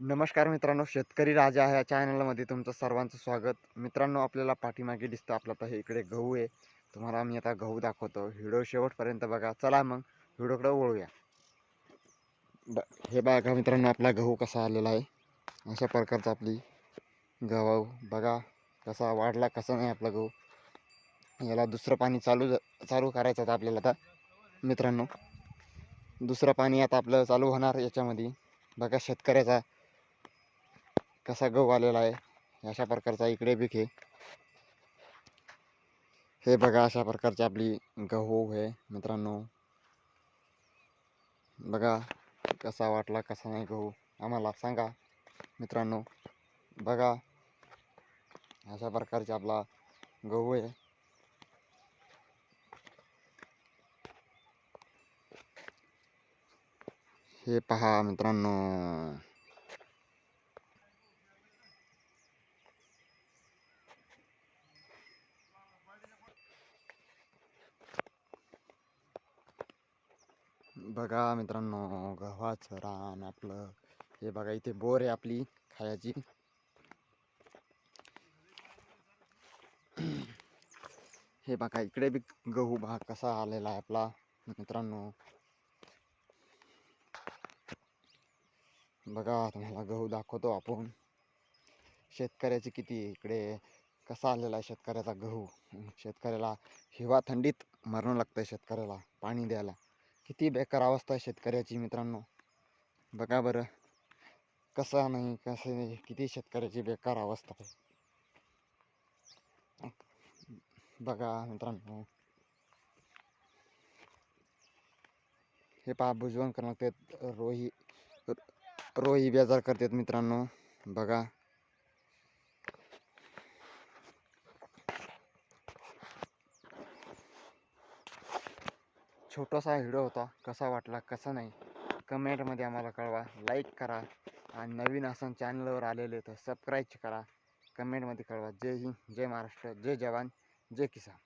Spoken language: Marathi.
नमस्कार मित्रांनो शेतकरी राजा ह्या चॅनलमध्ये तुमचं सर्वांचं स्वागत. मित्रांनो आपल्याला पाठीमागे दिसतं आपलं आता हे इकडे गहू आहे. तुम्हाला मी आता गहू दाखवतो. व्हिडिओ शेवटपर्यंत बघा. चला मग व्हिडिओकडे वळूया. ब हे बघा मित्रांनो आपला गहू कसा आलेला आहे. अशा प्रकारचा आपली गहू बघा कसा वाढला कसा नाही आपला गहू. याला दुसरं पाणी चालू चालू करायचं आता आपल्याला आता. मित्रांनो दुसरं पाणी आता आपलं चालू होणार याच्यामध्ये. बघा शेतकऱ्याचा कसा गहू आलेला आहे, अशा प्रकारचा इकडे बी घे. हे बघा, अशा प्रकारची आपली गहू आहे, मित्रांनो. बघा, कसा वाटला, कसा नाही गहू, आम्हाला सांगा, मित्रांनो. बघा, अशा प्रकारचा आपला गहू आहे. हे पहा, मित्रांनो. बघा मित्रांनो गव्हाचं रान आपलं. हे बघा इथे बोर आहे आपली खायची. हे बघा इकडे बी गहू भाग कसा आलेला आहे आपला मित्रांनो. बघा तुम्हाला गहू दाखवतो आपण. शेतकऱ्याची किती इकडे. कसा आलेला आहे शेतकऱ्याचा गहू. शेतकऱ्याला हिवा थंडीत मरणं लागतं शेतकऱ्याला पाणी द्यायला. किती बेकार अवस्था आहे शेतकऱ्याची मित्रांनो. बघा बरं. कसं नाही कसं नाही किती शेतकऱ्याची बेकार अवस्था आहे. बघा मित्रांनो. हे पहा भुजवण करणार रोही रोही बेजार करतात मित्रांनो. बघा. छोटासा व्हिडिओ होता. कसा वाटला कसा नाही? कमेंटमध्ये आम्हाला कळवा. लाईक करा आणि नवीन असन चॅनलवर आलेले तर सबस्क्राईब करा. कमेंटमध्ये कळवा. जय हिंद जय महाराष्ट्र जय जवान जय किसान.